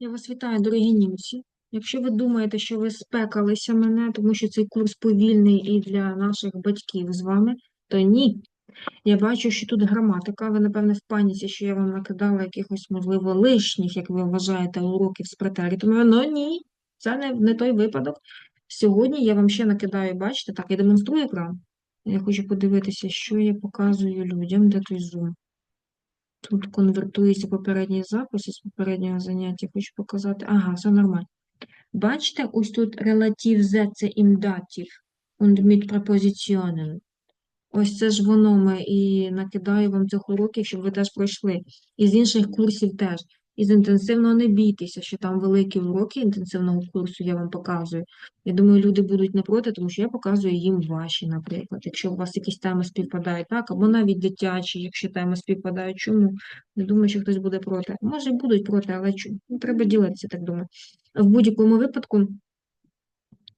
Я вас вітаю, дорогі німці. Якщо ви думаєте, що ви спекалися мене, тому що цей курс повільний і для наших батьків з вами, то ні. Я бачу, що тут граматика. Ви, напевне, в паніці, що я вам накидала якихось, можливо, лишніх, як ви вважаєте, уроків з претеритами. Ну ні, це не, не той випадок. Сьогодні я вам ще накидаю, бачите, так, я демонструю екран. Я хочу подивитися, що я показую людям, де той зум. Тут конвертується попередній запис із попереднього заняття. Хочу показати. Ага, все нормально. Бачите, ось тут релатив Z це імдатів, und mit Präpositionen. Ось це ж воно ми і накидаю вам цих уроків, щоб ви теж пройшли. І з інших курсів теж. Із інтенсивного не бійтеся, що там великі уроки інтенсивного курсу я вам показую. Я думаю, люди будуть не проти, тому що я показую їм ваші, наприклад. Якщо у вас якісь теми співпадають, так, або навіть дитячі, якщо теми співпадають, чому? Не думаю, що хтось буде проти. Може, будуть проти, але чому? Ну, треба ділитися, так думаю. В будь-якому випадку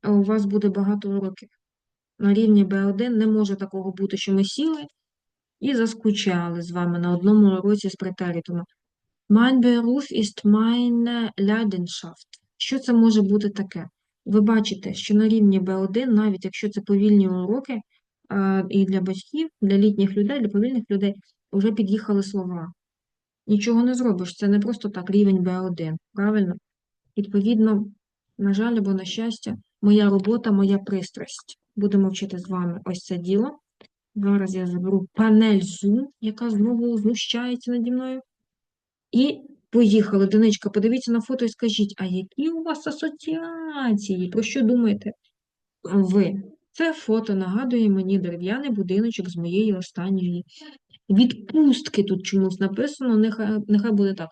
у вас буде багато уроків. На рівні B1 не може такого бути, що ми сіли і заскучали з вами на одному уроці з претеритумом. Mein Beruf ist meine Leidenschaft. Що це може бути таке? Ви бачите, що на рівні B1, навіть якщо це повільні уроки, і для батьків, для літніх людей, для повільних людей, вже під'їхали слова. Нічого не зробиш, це не просто так рівень B1, правильно? Відповідно, на жаль, або на щастя, моя робота, моя пристрасть. Будемо вчити з вами ось це діло. Зараз я заберу панель Zoom, яка знову знущається наді мною. І поїхали. Донечка, подивіться на фото і скажіть, а які у вас асоціації? Про що думаєте ви? Це фото нагадує мені дерев'яний будиночок з моєї останньої відпустки. Тут чомусь написано, нехай, нехай буде так.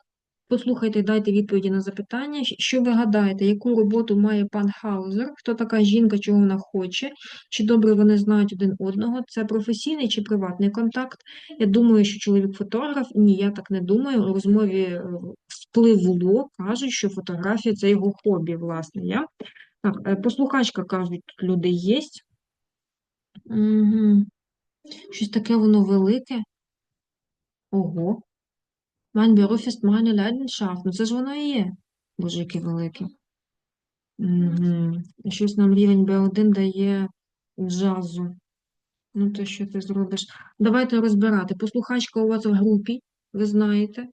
Послухайте, дайте відповіді на запитання. Що ви гадаєте, яку роботу має пан Хаузер? Хто така жінка, чого вона хоче? Чи добре вони знають один одного? Це професійний чи приватний контакт? Я думаю, що чоловік фотограф. Ні, я так не думаю. У розмові е, впливло, кажуть, що фотографія це його хобі, власне. Я? Так, е, послухачка кажуть, тут люди є. Угу. Щось таке воно велике. Ого. Mein Beruf ist meine Leidenschaft. Ну це ж воно і є. Боже, велике. Угу. Щось нам рівень B1 дає джазу. Ну, то що ти зробиш? Давайте розбирати. Послухачка у вас в групі, ви знаєте,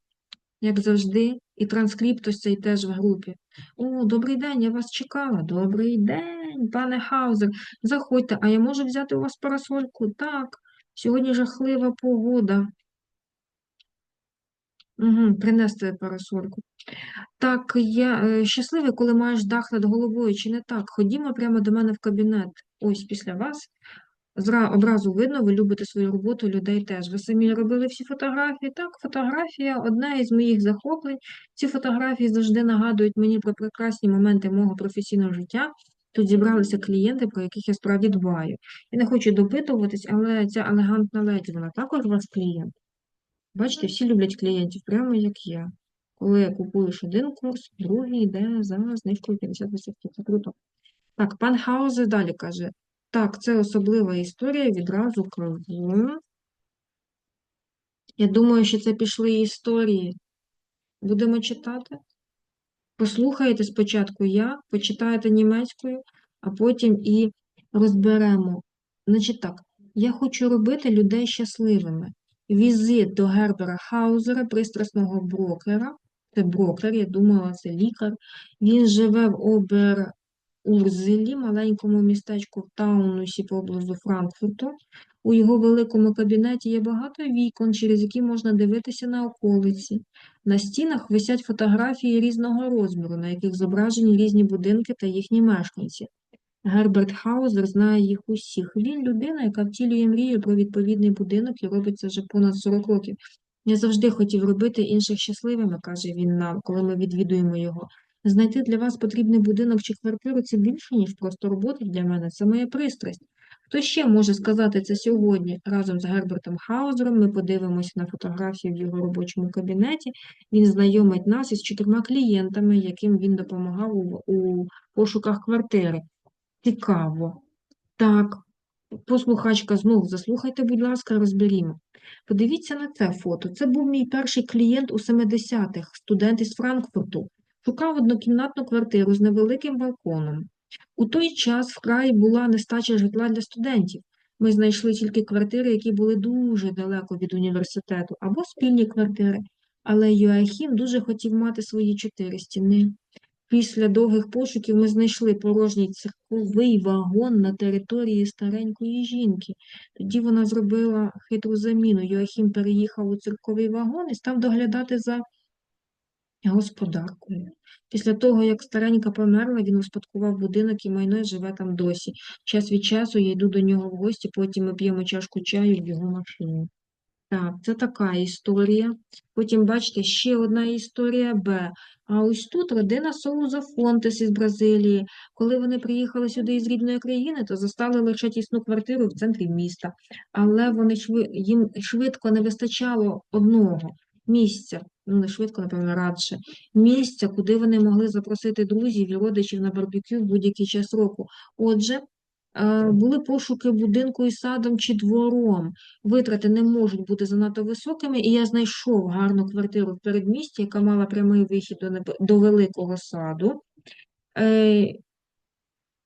як завжди. І транскрипт ось цей теж в групі. О, добрий день, я вас чекала. Добрий день, пане Хаузер. Заходьте, а я можу взяти у вас парасольку? Так, сьогодні жахлива погода. Угу, принести парасольку. Так, я е, щасливий, коли маєш дах над головою, чи не так? Ходімо прямо до мене в кабінет. Ось після вас. Зра, одразу видно, ви любите свою роботу, людей теж. Ви самі робили всі фотографії. Так, фотографія одна із моїх захоплень. Ці фотографії завжди нагадують мені про прекрасні моменти мого професійного життя. Тут зібралися клієнти, про яких я справді дбаю. Я не хочу допитуватись, але ця елегантна леді, вона також у вас клієнт. Бачите, всі люблять клієнтів, прямо як я. Коли купуєш один курс, другий йде за знижкою 50%. Це круто. Так, пан Хаузер далі каже. Так, це особлива історія, відразу кажу. Я думаю, що це пішли історії. Будемо читати? Послухаєте спочатку я, почитаєте німецькою, а потім і розберемо. Значить так, я хочу робити людей щасливими. Візит до Гербера Хаузера, пристрасного брокера. Це брокер, я думала, це лікар. Він живе в Обер Урзелі, маленькому містечку в Таунусі поблизу Франкфурту. У його великому кабінеті є багато вікон, через які можна дивитися на околиці. На стінах висять фотографії різного розміру, на яких зображені різні будинки та їхні мешканці. Герберт Хаузер знає їх усіх. Він людина, яка втілює мрію про відповідний будинок і робить це вже понад 40 років. Я завжди хотів робити інших щасливими, каже він нам, коли ми відвідуємо його. Знайти для вас потрібний будинок чи квартиру це більше, ніж просто робота для мене. Це моя пристрасть. Хто ще може сказати це сьогодні? Разом з Гербертом Хаузером ми подивимося на фотографії в його робочому кабінеті. Він знайомить нас із чотирма клієнтами, яким він допомагав у пошуках квартири. Цікаво. Так, послухачка, знову заслухайте, будь ласка, розберімо. Подивіться на це фото. Це був мій перший клієнт у 70-х, студент із Франкфурту. Шукав однокімнатну квартиру з невеликим балконом. У той час вкрай була нестача житла для студентів. Ми знайшли тільки квартири, які були дуже далеко від університету, або спільні квартири. Але Йоахім дуже хотів мати свої чотири стіни. Після довгих пошуків ми знайшли порожній церковий вагон на території старенької жінки. Тоді вона зробила хитру заміну. Йоахім переїхав у церковий вагон і став доглядати за господаркою. Після того, як старенька померла, він успадкував будинок і майно і живе там досі. Час від часу я йду до нього в гості, потім ми п'ємо чашку чаю в його машині. Так, це така історія. Потім, бачите, ще одна історія Б. А ось тут родина Соуза Фонтес із Бразилії. Коли вони приїхали сюди із рідної країни, то застали лише тісну квартиру в центрі міста. Але вони їм швидко не вистачало одного місця, ну не швидко, напевно, радше, місця, куди вони могли запросити друзів і родичів на барбекю в будь-який час року. Отже, були пошуки будинку із садом чи двором. Витрати не можуть бути занадто високими, і я знайшов гарну квартиру в передмісті, яка мала прямий вихід до, до великого саду. Е,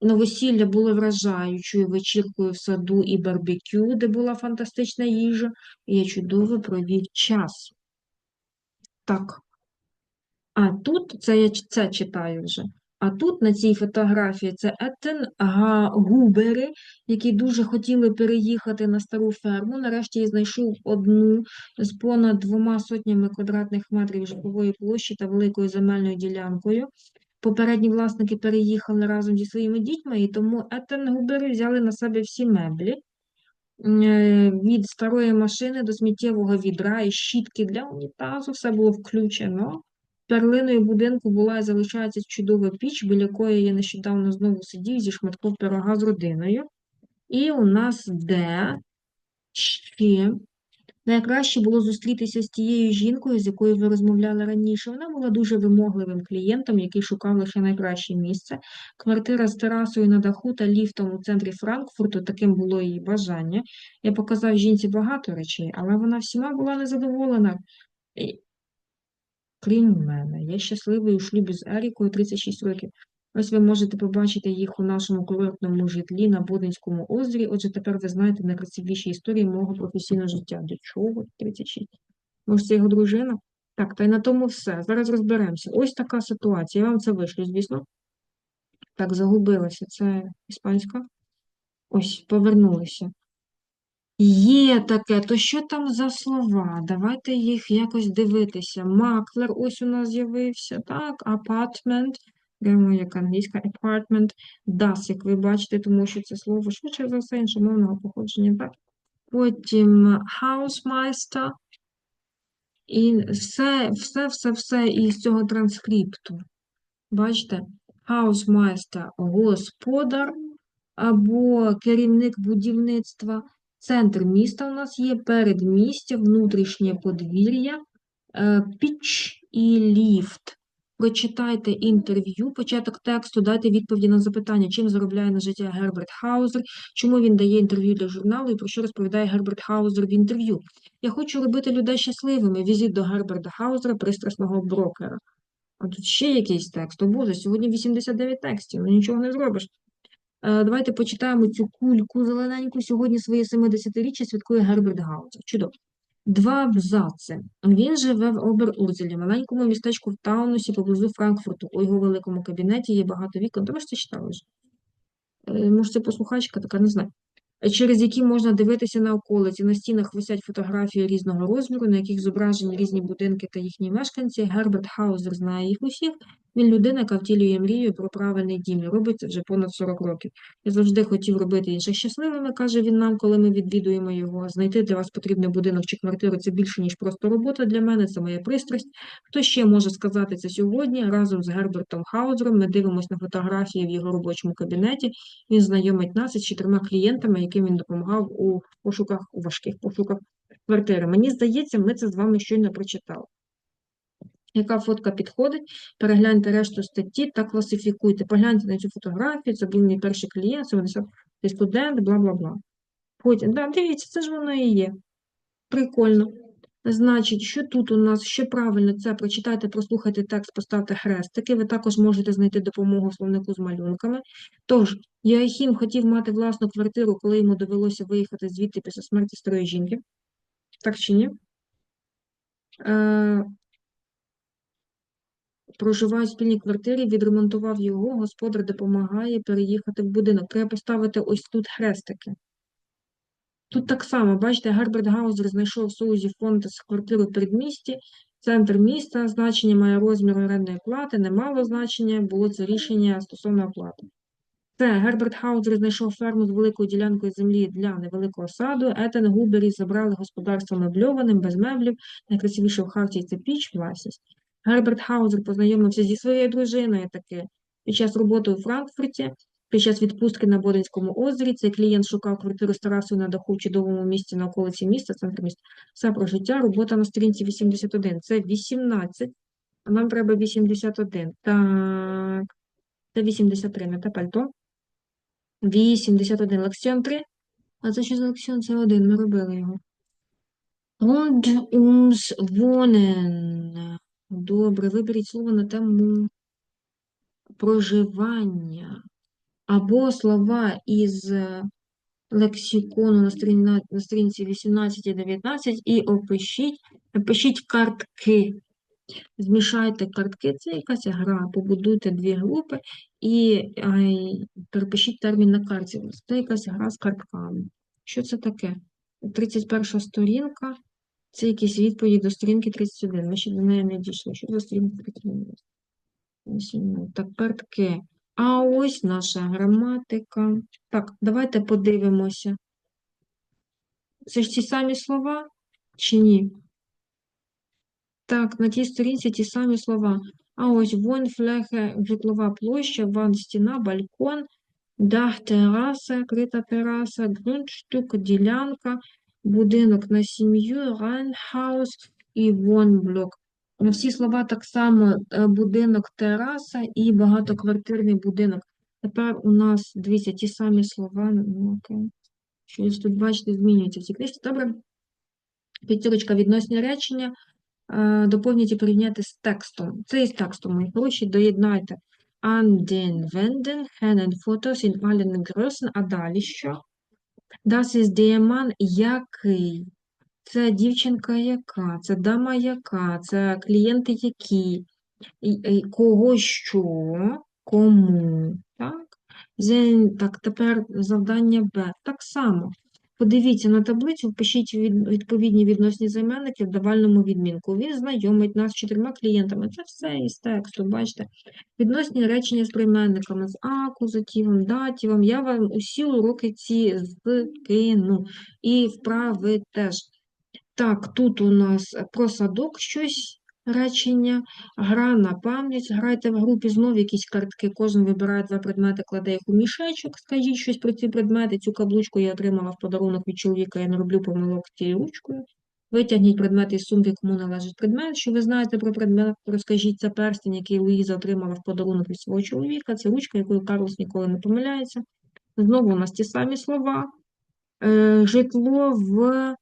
Новосілля було вражаючою вечіркою в саду і барбекю, де була фантастична їжа, я чудово провів час. Так. А тут, це я це читаю вже. А тут на цій фотографії це Еттен Губери, які дуже хотіли переїхати на стару ферму. Нарешті я знайшов одну з понад двома сотнями квадратних метрів житлової площі та великою земельною ділянкою. Попередні власники переїхали разом зі своїми дітьми, і тому Еттен Губери взяли на себе всі меблі. Е, Від старої машини до сміттєвого відра і щітки для унітазу все було включено. Перлиною будинку була і залишається чудова піч, біля якої я нещодавно знову сидів зі шматком пирога з родиною. І у нас де ще найкраще було зустрітися з тією жінкою, з якою ви розмовляли раніше. Вона була дуже вимогливим клієнтом, який шукав лише найкраще місце. Квартира з терасою на даху та ліфтом у центрі Франкфурту, таким було її бажання. Я показав жінці багато речей, але вона всіма була незадоволена. Крім мене, я щасливий у шлюбі з Ерікою 36 років. Ось ви можете побачити їх у нашому курортному житлі на Бодинському озері. Отже, тепер ви знаєте найкрасивіші історії мого професійного життя. До чого 36? Може, це його дружина? Так, та й на тому все. Зараз розберемося. Ось така ситуація. Я вам це вишлю, звісно. Так, загубилася. Це іспанська. Ось, повернулися. Є таке, то що там за слова? Давайте їх якось дивитися. Маклер ось у нас з'явився, так, апартмент, прямо як англійська apartment, das, як ви бачите, тому що це слово швидше за все іншомовного походження, так. Потім hausmeister, і все, все, все, все із цього транскрипту. Бачите, hausmeister – господар або керівник будівництва. Центр міста у нас є, передмістя, внутрішнє подвір'я, е, піч і ліфт. Прочитайте інтерв'ю, початок тексту, дайте відповіді на запитання, чим заробляє на життя Герберт Хаузер, чому він дає інтерв'ю для журналу і про що розповідає Герберт Хаузер в інтерв'ю. Я хочу робити людей щасливими. Візит до Герберта Хаузера, пристрасного брокера. А тут ще якийсь текст. О Боже, сьогодні 89 текстів, ну нічого не зробиш. Е, Давайте почитаємо цю кульку зелененьку. Сьогодні своє 70-річчя святкує Герберт Гаузер. Чудово. Два абзаци. Він живе в Обер-Узелі, маленькому містечку в Таунусі поблизу Франкфурту. У його великому кабінеті є багато вікон. Тому що це читали вже. Е, Може, це послухачка, така не знаю. Е, Через які можна дивитися на околиці. На стінах висять фотографії різного розміру, на яких зображені різні будинки та їхні мешканці. Герберт Хаузер знає їх усіх. Він людина, яка втілює мрію про правильний дім. і Робить це вже понад 40 років. Я завжди хотів робити інших щасливими, каже він нам, коли ми відвідуємо його. Знайти для вас потрібний будинок чи квартиру це більше, ніж просто робота для мене, це моя пристрасть. Хто ще може сказати це сьогодні? Разом з Гербертом Хаузером ми дивимося на фотографії в його робочому кабінеті. Він знайомить нас із чотирма клієнтами, яким він допомагав у пошуках, у важких пошуках квартири. Мені здається, ми це з вами щойно прочитали. Яка фотка підходить? Перегляньте решту статті та класифікуйте. Погляньте на цю фотографію, це був мій перший клієнт, 70 студент, бла бла бла. Потім, да, дивіться, це ж воно і є. Прикольно. Значить, що тут у нас ще правильно, це прочитайте, прослухайте текст, поставте хрестики. Ви також можете знайти допомогу словнику з малюнками. Тож, Йоахім хотів мати власну квартиру, коли йому довелося виїхати звідти після смерті старої жінки. Так чи ні? Проживає в спільній квартирі, відремонтував його, господар допомагає переїхати в будинок. Треба поставити ось тут хрестики. Тут так само, бачите, Герберт Гаузер знайшов в Соузі фонд з квартири в передмісті, центр міста, значення має розмір орендної плати, не мало значення, було це рішення стосовно оплати. Це Герберт Хаузер знайшов ферму з великою ділянкою землі для невеликого саду. Етен Губері забрали господарство мебльованим, без меблів. Найкрасивіше в Харті це піч, власність. Герберт Хаузер познайомився зі своєю дружиною таки під час роботи у Франкфурті. Під час відпустки на Бодинському озері цей клієнт шукав квартиру з терасою на даху в чудовому місці на околиці міста, центр міста. Все про життя, робота на сторінці 81. Це 18, а нам треба 81. Так, це 83, не те пальто. 81. Лексіон 3. А це що за лексіон? Це один. Ми робили його. Rund ums Wohnen. Добре, виберіть слово на тему проживання. Або слова із е, лексикону на сторін- на сторінці 18 і 19 і опишіть, опишіть картки. Змішайте картки, це якась гра, побудуйте дві групи і ай, перепишіть термін на карті. Це якась гра з картками. Що це таке? 31 сторінка, це якісь відповіді до сторінки 31. Ми ще до неї не дійшли. Що за сторінка 31? Ось. Так, картки. А ось наша граматика. Так, давайте подивимося. Це ж ті самі слова чи ні? Так, на тій сторінці ті самі слова. А ось вон флехе, житлова площа, ван стіна, балкон, дах, тераса, крита тераса, ґрунтштук, ділянка, будинок на сім'ю, райнхаус і вонблок. Всі слова так само е, будинок, тераса і багатоквартирний будинок. Тепер у нас, дивіться, ті самі слова. Ну, окей. Щось тут, бачите, змінюється в цій книжці. Добре. П'ятірочка відносні речення е, доповніть і порівняти з текстом. Це із текстом, мої хороші, доєднайте an den Wänden hängen Fotos in а далі що? Das ist der Mann, який. Це дівчинка яка, це дама яка, це клієнти які, кого що, кому, так? Зен- Так, тепер завдання Б. Так само. Подивіться на таблицю, впишіть відповідні відносні займенники в давальному відмінку. Він знайомить нас з чотирма клієнтами. Це все із тексту, бачите. Відносні речення з прийменниками, з акузативом, датівом. Я вам усі уроки ці скину. І вправи теж. Так, тут у нас про садок щось речення, гра на пам'ять. Грайте в групі знову якісь картки. Кожен вибирає два предмети, кладе їх у мішечок. Скажіть щось про ці предмети. Цю каблучку я отримала в подарунок від чоловіка. Я не роблю помилок цією ручкою. Витягніть предмети із сумки, кому належить предмет. Що ви знаєте про предмет? Розкажіть це перстень, який Луїза отримала в подарунок від свого чоловіка. Це ручка, якою Карлос ніколи не помиляється. Знову у нас ті самі слова. Е, житло в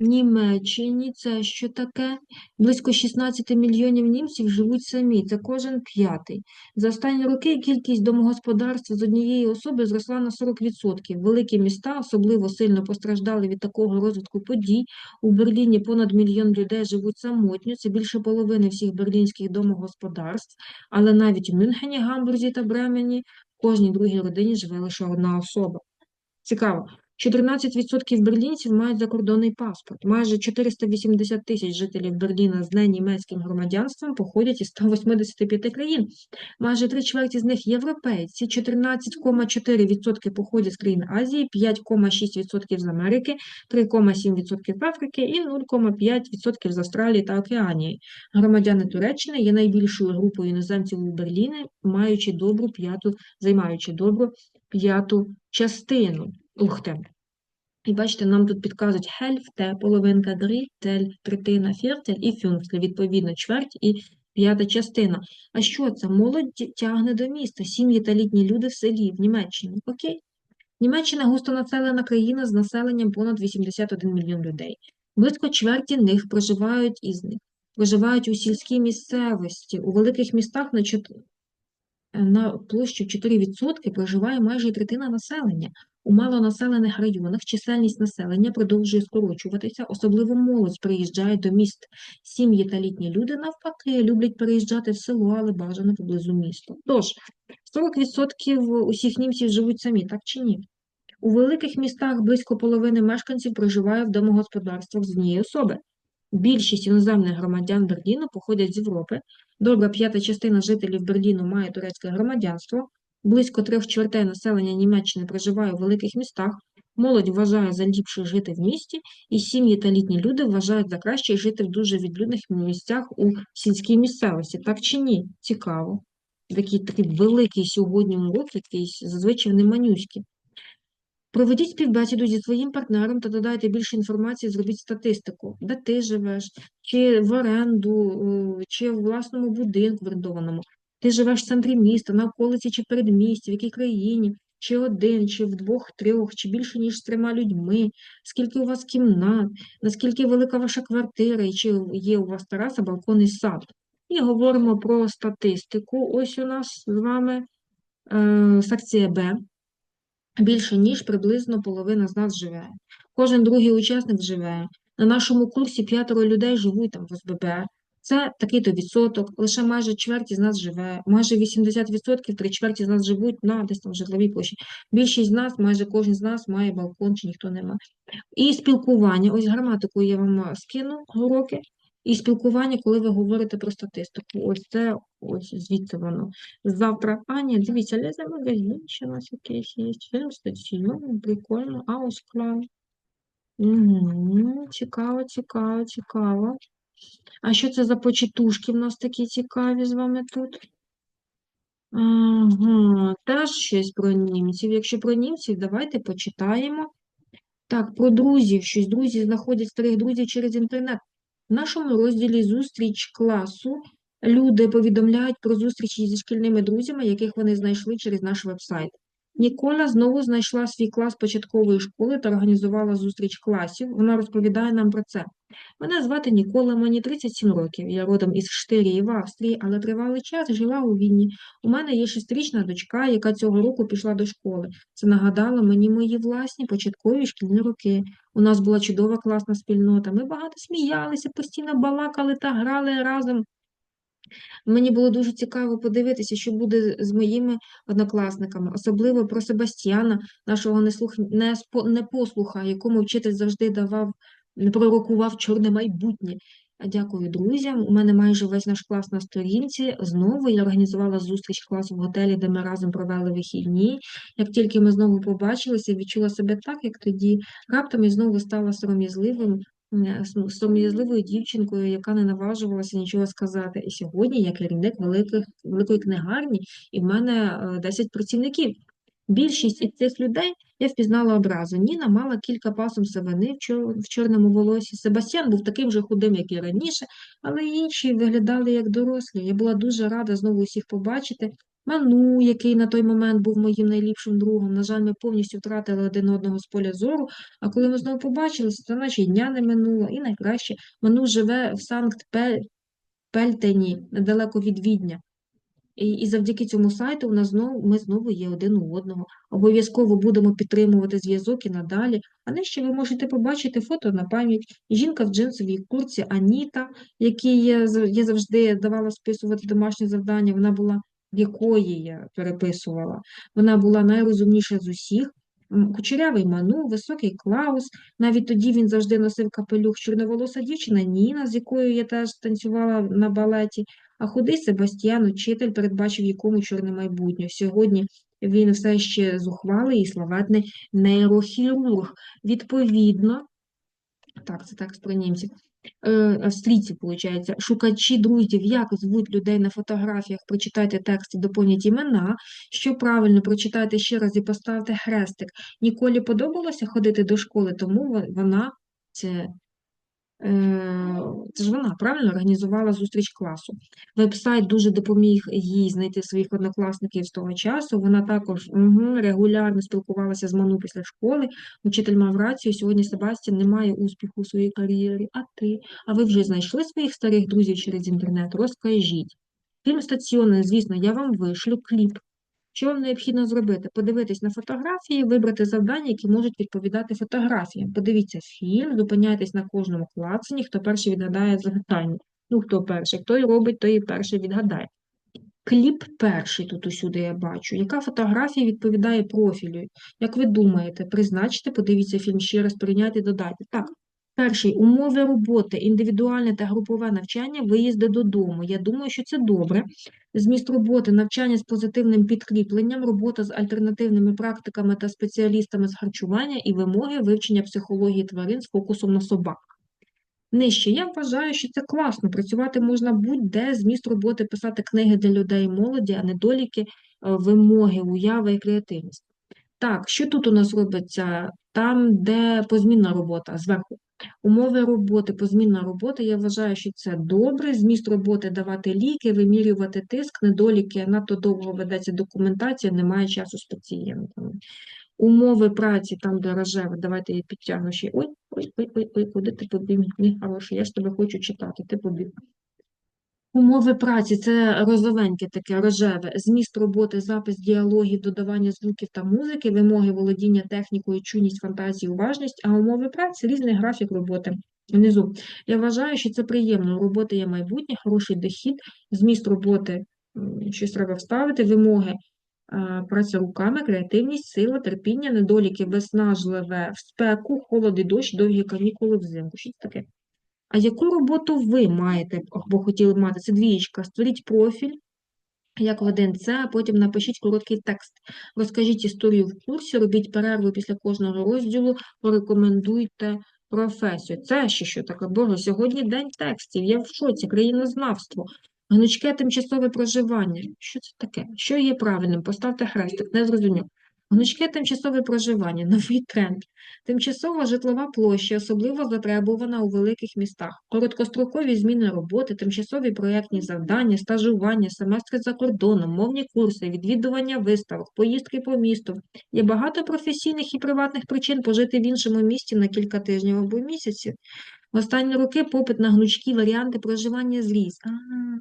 Німеччині це що таке? Близько 16 мільйонів німців живуть самі, це кожен п'ятий. За останні роки кількість домогосподарств з однієї особи зросла на 40%. Великі міста особливо сильно постраждали від такого розвитку подій. У Берліні понад мільйон людей живуть самотньо, це більше половини всіх берлінських домогосподарств, але навіть у Мюнхені, Гамбурзі та Бремені в кожній другій родині живе лише одна особа. Цікаво. 14% берлінців мають закордонний паспорт. Майже 480 тисяч жителів Берліна з ненімецьким громадянством походять із 185 країн. Майже три чверті з них європейці, 14,4% походять з країн Азії, 5,6% з Америки, 3,7% з Африки і 0,5% з Австралії та Океанії. Громадяни Туреччини є найбільшою групою іноземців у Берліні, маючи добру п'яту, займаючи добру п'яту частину. Ух. І бачите, нам тут підказують хельфте, половинка дрітель, третина, фєртель і фюнктль, відповідно, чверть і п'ята частина. А що це? Молодь тягне до міста, сім'ї та літні люди в селі, в Німеччині. Окей. Німеччина густонаселена країна з населенням понад 81 мільйон людей. Близько чверті них проживають із них, проживають у сільській місцевості, у великих містах на. На площу 4% проживає майже третина населення. У малонаселених районах чисельність населення продовжує скорочуватися, особливо молодь приїжджає до міст. Сім'ї та літні люди, навпаки, люблять переїжджати в село, але бажано поблизу міста. Тож, 40% усіх німців живуть самі, так чи ні? У великих містах близько половини мешканців проживає в домогосподарствах з однієї особи. Більшість іноземних громадян Берліну походять з Європи. Добра п'ята частина жителів Берліну має турецьке громадянство. Близько трьох чвертей населення Німеччини проживає у великих містах. Молодь вважає за ліпше жити в місті, і сім'ї та літні люди вважають за краще жити в дуже відлюдних місцях у сільській місцевості. Так чи ні? Цікаво. Такий такий великий сьогодні урок, якийсь зазвичай не манюський. Проведіть співбесіду зі своїм партнером та додайте більше інформації, зробіть статистику, де ти живеш, чи в оренду, е, чи в власному будинку орендованому. Ти живеш в центрі міста, на околиці чи передмісті, в якій країні, чи один, чи в двох, трьох, чи більше, ніж з трьома людьми, скільки у вас кімнат, наскільки велика ваша квартира, і чи є у вас тераса, балкон і сад. І говоримо про статистику. Ось у нас з вами е, секція Б. Більше ніж приблизно половина з нас живе. Кожен другий учасник живе. На нашому курсі п'ятеро людей живуть там в ОСББ. Це такий-то відсоток. Лише майже чверть з нас живе. Майже 80% три чверті з нас живуть на десь там житловій площі. Більшість з нас, майже кожен з нас має балкон чи ніхто не має. І спілкування. Ось граматику я вам скину уроки. І спілкування, коли ви говорите про статистику. Ось це ось звідси воно. Завтра. А, ні, дивіться, лізе магазин, ще у нас якийсь є. Фільм стаціон, прикольно. А ось клан. Угу, Цікаво, цікаво, цікаво. А що це за почитушки в нас такі цікаві з вами тут? Ага, теж щось про німців. Якщо про німців, давайте почитаємо. Так, про друзів. Щось друзі знаходять старих друзів через інтернет. В нашому розділі зустріч класу люди повідомляють про зустрічі зі шкільними друзями, яких вони знайшли через наш веб-сайт. Ніколя знову знайшла свій клас початкової школи та організувала зустріч класів. Вона розповідає нам про це. Мене звати Нікола, мені 37 років. Я родом із Штирії в Австрії, але тривалий час жила у Відні. У мене є шестирічна дочка, яка цього року пішла до школи. Це нагадало мені мої власні початкові шкільні роки. У нас була чудова класна спільнота. Ми багато сміялися, постійно балакали та грали разом. Мені було дуже цікаво подивитися, що буде з моїми однокласниками, особливо про Себастьяна, нашого неслух... непослуха, якому вчитель завжди давав, пророкував чорне майбутнє. Дякую друзям. У мене майже весь наш клас на сторінці. Знову я організувала зустріч класу в готелі, де ми разом провели вихідні. Як тільки ми знову побачилися, відчула себе так, як тоді. Раптом і знову стала сором'язливим сором'язливою дівчинкою, яка не наважувалася нічого сказати. І сьогодні я керівник великих, великої книгарні, і в мене 10 е, працівників. Більшість із цих людей я впізнала одразу. Ніна мала кілька пасом сивини в чорному волосі. Себастьян був таким же худим, як і раніше, але інші виглядали як дорослі. Я була дуже рада знову усіх побачити. Ману, який на той момент був моїм найліпшим другом. На жаль, ми повністю втратили один одного з поля зору, а коли ми знову побачилися, то наче дня не минуло. І найкраще, Ману живе в Санкт-Пельтені, недалеко від Відня. І, і завдяки цьому сайту у нас знову, ми знову є один у одного. Обов'язково будемо підтримувати зв'язок і надалі. А нижче ви можете побачити фото на пам'ять. Жінка в джинсовій курці Аніта, якій я завжди давала списувати домашнє завдання. Вона була в якої я переписувала, вона була найрозумніша з усіх. Кучерявий Ману, високий Клаус, навіть тоді він завжди носив капелюх, чорноволоса дівчина Ніна, з якою я теж танцювала на балеті, а худий Себастьян, учитель, передбачив якому чорне майбутнє. Сьогодні він все ще зухвалий і славетний нейрохірург. Відповідно, так, це так про німців. Е, австрійці, виходить, шукачі друзів, як звуть людей на фотографіях, прочитайте тексти, доповніть імена, що правильно прочитайте ще раз і поставте хрестик. Ніколі подобалося ходити до школи, тому вона це Це ж вона правильно організувала зустріч класу. Веб-сайт дуже допоміг їй знайти своїх однокласників з того часу. Вона також угу, регулярно спілкувалася з Ману після школи. Учитель мав рацію. Сьогодні Себастьян не має успіху у своїй кар'єрі. А ти? А ви вже знайшли своїх старих друзів через інтернет? Розкажіть. Фільм стаціонний, звісно, я вам вишлю кліп. Що вам необхідно зробити? Подивитись на фотографії, вибрати завдання, які можуть відповідати фотографіям. Подивіться фільм, зупиняйтесь на кожному клацанні, хто перший відгадає завдання. Ну, хто перший, хто і робить, той і перший відгадає. Кліп перший тут усюди я бачу. Яка фотографія відповідає профілю? Як ви думаєте, призначте, подивіться фільм ще раз, прийняти, додайте. Так, перший умови роботи, індивідуальне та групове навчання, виїзди додому. Я думаю, що це добре. Зміст роботи, навчання з позитивним підкріпленням, робота з альтернативними практиками та спеціалістами з харчування і вимоги вивчення психології тварин з фокусом на собак. Нижче. Я вважаю, що це класно. Працювати можна будь-де, зміст роботи, писати книги для людей молоді, а недоліки, е, вимоги, уява і креативність. Так, що тут у нас робиться? Там, де позмінна робота зверху. Умови роботи, позмінна робота, я вважаю, що це добре. Зміст роботи давати ліки, вимірювати тиск, недоліки, надто довго ведеться документація, немає часу з пацієнтами. Умови праці, там, де рожеве, давайте я підтягну ще. Ой, ой, ой, ой, ой, куди ти побіг, Ні, хороший, я ж тебе хочу читати, ти побіг. Умови праці це розовеньке таке рожеве, зміст роботи, запис діалогів, додавання звуків та музики, вимоги володіння технікою, чуйність, фантазії, уважність, а умови праці різний графік роботи. Внизу. Я вважаю, що це приємно. У роботи є майбутнє, хороший дохід, зміст роботи, щось треба вставити, вимоги, праця руками, креативність, сила, терпіння, недоліки, виснажливе, в спеку, холод і дощ, довгі канікули взимку. Щось таке. А яку роботу ви маєте або хотіли б мати? Це двієчка. Створіть профіль, як в один це, а потім напишіть короткий текст. Розкажіть історію в курсі, робіть перерву після кожного розділу, порекомендуйте професію. Це ще що таке? Боже, сьогодні день текстів, я в шоці, країнознавство. Гнучке тимчасове проживання. Що це таке? Що є правильним? Поставте хрестик, не зрозумів. Гнучке тимчасове проживання, новий тренд. Тимчасова житлова площа, особливо затребувана у великих містах. Короткострокові зміни роботи, тимчасові проєктні завдання, стажування, семестри за кордоном, мовні курси, відвідування виставок, поїздки по місту. Є багато професійних і приватних причин пожити в іншому місті на кілька тижнів або місяців. В останні роки попит на гнучкі варіанти проживання зріс. Ага.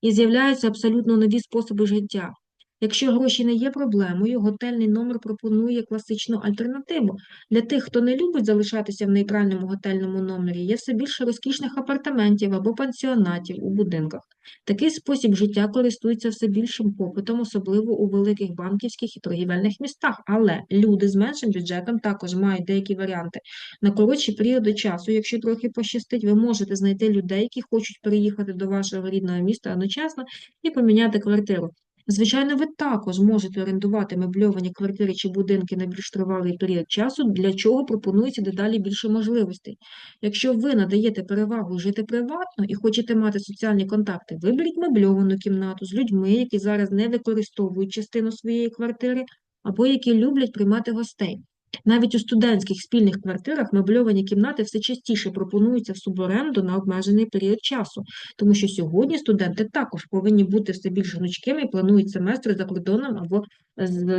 І з'являються абсолютно нові способи життя. Якщо гроші не є проблемою, готельний номер пропонує класичну альтернативу. Для тих, хто не любить залишатися в нейтральному готельному номері, є все більше розкішних апартаментів або пансіонатів у будинках. Такий спосіб життя користується все більшим попитом, особливо у великих банківських і торгівельних містах. Але люди з меншим бюджетом також мають деякі варіанти. На коротші періоди часу, якщо трохи пощастить, ви можете знайти людей, які хочуть переїхати до вашого рідного міста одночасно і поміняти квартиру. Звичайно, ви також можете орендувати мебльовані квартири чи будинки на більш тривалий період часу, для чого пропонується дедалі більше можливостей. Якщо ви надаєте перевагу жити приватно і хочете мати соціальні контакти, виберіть мебльовану кімнату з людьми, які зараз не використовують частину своєї квартири, або які люблять приймати гостей. Навіть у студентських спільних квартирах мебльовані кімнати все частіше пропонуються в суборенду на обмежений період часу, тому що сьогодні студенти також повинні бути все більш гнучкими і планують семестри за кордоном або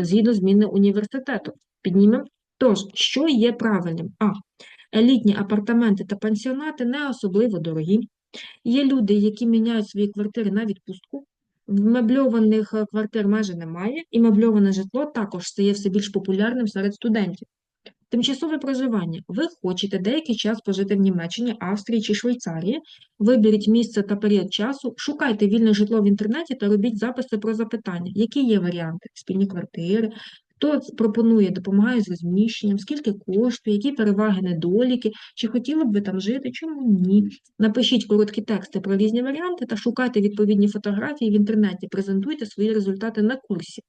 згідно зміни університету. Піднімемо. Тож, що є правильним? А. Елітні апартаменти та пансіонати не особливо дорогі. Є люди, які міняють свої квартири на відпустку. В мебльованих е, квартир майже немає, і мебльоване житло також стає все більш популярним серед студентів. Тимчасове проживання. Ви хочете деякий час пожити в Німеччині, Австрії чи Швейцарії. Виберіть місце та період часу, шукайте вільне житло в інтернеті та робіть записи про запитання. Які є варіанти? Спільні квартири, хто пропонує, допомагає з розміщенням, скільки коштує, які переваги, недоліки, чи хотіли б ви там жити, чому ні. Напишіть короткі тексти про різні варіанти та шукайте відповідні фотографії в інтернеті, презентуйте свої результати на курсі.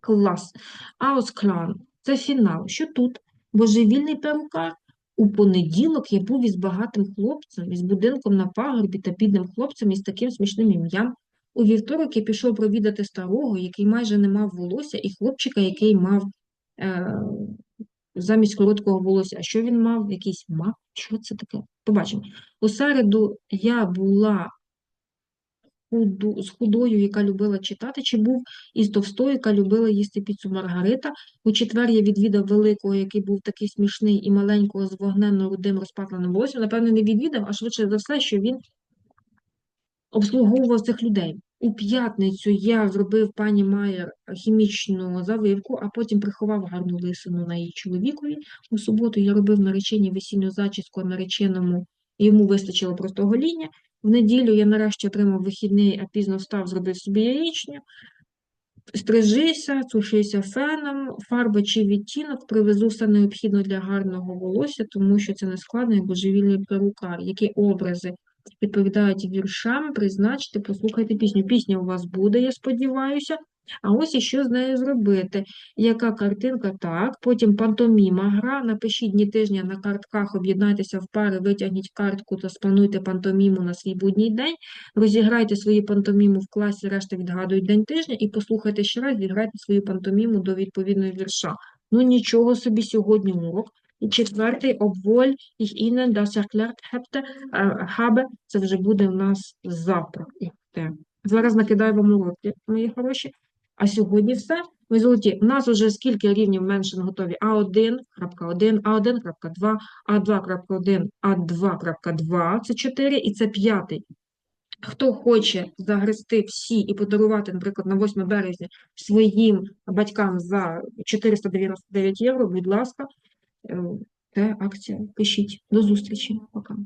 Клас. Аусклан. Це фінал. Що тут? Божевільний перукар. У понеділок я був із багатим хлопцем, із будинком на пагорбі та бідним хлопцем із таким смішним ім'ям. У вівторок я пішов провідати старого, який майже не мав волосся, і хлопчика, який мав е, замість короткого волосся. А що він мав? Якийсь мав? Що це таке? Побачимо. У середу я була худу, з худою, яка любила читати, чи був із товстою, яка любила їсти піцу Маргарита. У четвер я відвідав великого, який був такий смішний, і маленького з вогненно-рудим розпатленим волоссям. Напевно, не відвідав, а швидше за все, що він обслуговував цих людей. У п'ятницю я зробив пані Майер хімічну завивку, а потім приховав гарну лисину на її чоловікові. У суботу я робив нареченій весільну зачіску, нареченому йому вистачило просто гоління. В неділю я нарешті отримав вихідний, а пізно встав, зробив собі яєчню. Стрижися, сушися феном, фарба чи відтінок, привезу все необхідне для гарного волосся, тому що це не складно, божевільний перукар. Які образи відповідають віршам, призначте, послухайте пісню. Пісня у вас буде, я сподіваюся. А ось і що з нею зробити. Яка картинка? Так. Потім пантоміма гра. Напишіть дні тижня на картках, об'єднайтеся в пари, витягніть картку та сплануйте пантоміму на свій будній день. Розіграйте свою пантоміму в класі, решта відгадують день тижня, і послухайте ще раз, відграйте свою пантоміму до відповідної вірша. Ну нічого собі сьогодні урок. І четвертий обволь їх Ihnen das erklärt hätte, habe, це вже буде в нас завтра. Зараз накидаю вам уроки, мої хороші. А сьогодні все. Ми золоті. У нас вже скільки рівнів меншин готові? А1, крапка 1, А1, крапка 2, А2, крапка 1, А2, крапка 2, це 4, і це п'ятий. Хто хоче загрести всі і подарувати, наприклад, на 8 березня своїм батькам за 499 євро, будь ласка, е, це акція. Пишіть. До зустрічі. Пока.